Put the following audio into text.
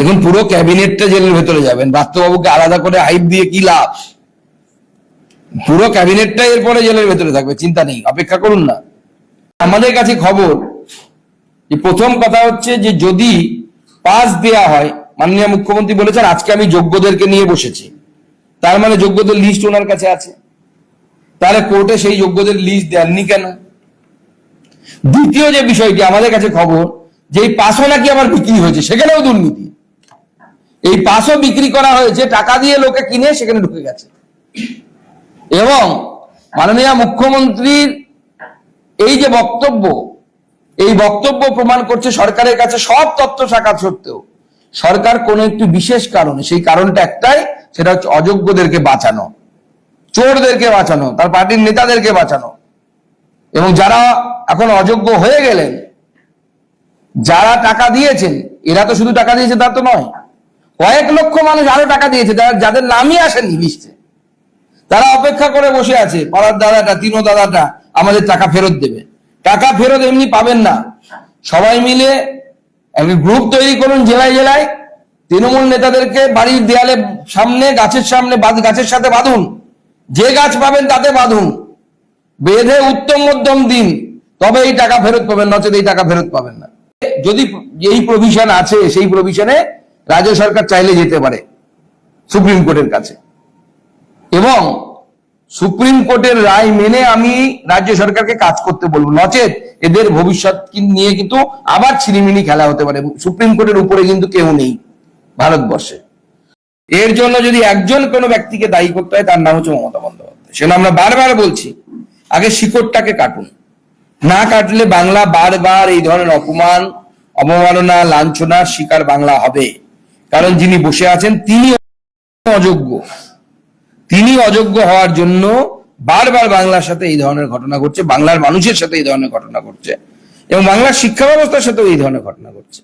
দেখুন, পুরো ক্যাবিনেটটা জেলের ভেতরে যাবেন। বাস্তুবাবুকে আলাদা করে হাইপ দিয়ে কি লাভ? পুরো ক্যাবিনেটটা এরপরে জেলের ভেতরে থাকবে, চিন্তা নেই, অপেক্ষা করুন না। আমাদের কাছে খবর, যে প্রথম কথা হচ্ছে যে যদি পাস দেয়া হয়, মাননীয় মুখ্যমন্ত্রী বলেছেন, আজকে আমি যোগ্যদেরকে নিয়ে বসেছি। তার মানে যোগ্যদের লিস্ট ওনার কাছে আছে। তাহলে কোর্টে সেই যোগ্যদের লিস্ট দেননি কেন? দ্বিতীয় যে বিষয়টি, আমাদের কাছে খবর, যে এই পাসও নাকি আবার বিক্রি হয়েছে, সেখানেও দুর্নীতি। এই পাসও বিক্রি করা হয়েছে টাকা দিয়ে লোকে কিনে সেখানে ঢুকে গেছে। এবং মাননীয় মুখ্যমন্ত্রীর এই যে বক্তব্য, এই বক্তব্য প্রমাণ করছে সরকারের কাছে সব তথ্য থাকা সত্ত্বেও। সরকার কোন একটি বিশেষ কারণে, সেই কারণটা একটাই, সেটা হচ্ছে অযোগ্যদেরকে বাঁচানো, চোরদেরকে বাঁচানো, তার পার্টির নেতাদেরকে বাঁচানো। এবং যারা এখন অযোগ্য হয়ে গেলেন, যারা টাকা দিয়েছেন, এরা তো শুধু টাকা দিয়েছে, তা তো নয়। কয়েক লক্ষ মানুষ আরও টাকা দিয়েছে যাদের নামই আসেনি লিস্টে। তারা অপেক্ষা করে বসে আছে, পাড়ার দাদাটা, তিনো দাদাটা আমাদের টাকা ফেরত দেবে। টাকা ফেরত এমনি পাবেন না। সবাই মিলে একটা গ্রুপ তৈরি করুন জেলায় জেলায়। তৃণমূল নেতাদেরকে বাড়ির দেয়ালে সামনে, গাছের সামনে গাছের সাথে বাঁধুন। যে গাছ পাবেন তাতে বাঁধুন। বেঁধে উত্তম মধ্যম দিন। তবে এই টাকা ফেরত পাবেন, নচেত এই টাকা ফেরত পাবেন না। যদি এই প্রভিশন আছে, সেই প্রভিশনে রাজ্য সরকার চাইলে যেতে পারে সুপ্রিম কোর্টের কাছে। এবং সুপ্রিম কোর্টের রায় মেনে আমি রাজ্য সরকারকে কাজ করতে বলব। নচেত এদের ভবিষ্যৎ নিয়ে কিন্তু আবার ছিনিমিনি খেলা হতে পারে। সুপ্রিম কোর্টের উপরে কিন্তু কেউ নেই ভারতবর্ষে। এর জন্য যদি একজন কোনো ব্যক্তিকে দায়ী করতে হয়, তার নাম হচ্ছে মমতা বন্দ্যোপাধ্যায়। সেটা আমরা বারবার বলছি, আগে শিকড়টাকে কাটুন। না কাটলে বাংলা বারবার এই ধরনের অপমান, অবমাননা, লাঞ্ছনার শিকার বাংলা হবে। কারণ যিনি বসে আছেন, তিনি অযোগ্য। তিনি অযোগ্য হওয়ার জন্য বারবার বাংলার সাথে এই ধরনের ঘটনা ঘটছে, বাংলার মানুষের সাথে এই ধরনের ঘটনা ঘটছে এবং বাংলার শিক্ষা ব্যবস্থার সাথে এই ধরনের ঘটনা ঘটছে।